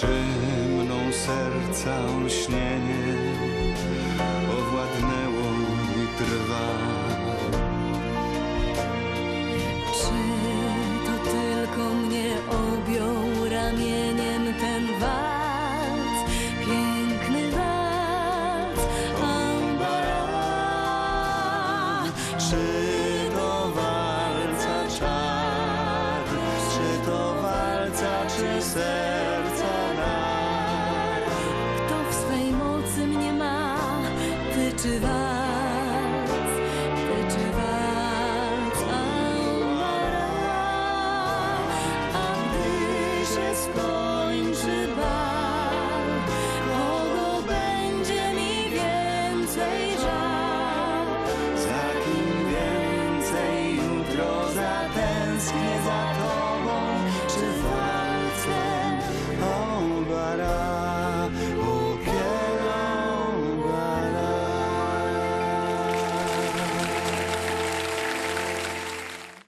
Czymną serca olśnienie owładnęło i trwa. Czy to tylko mnie objął ramieniem ten walc, piękny walc, Ambara? Czy to walca czar, czy to walca czy ser? Teczy walc, teczy walc, aumara, a gdy się skończy bal, kogo będzie mi więcej żal? Za kim więcej jutro zatęsknię za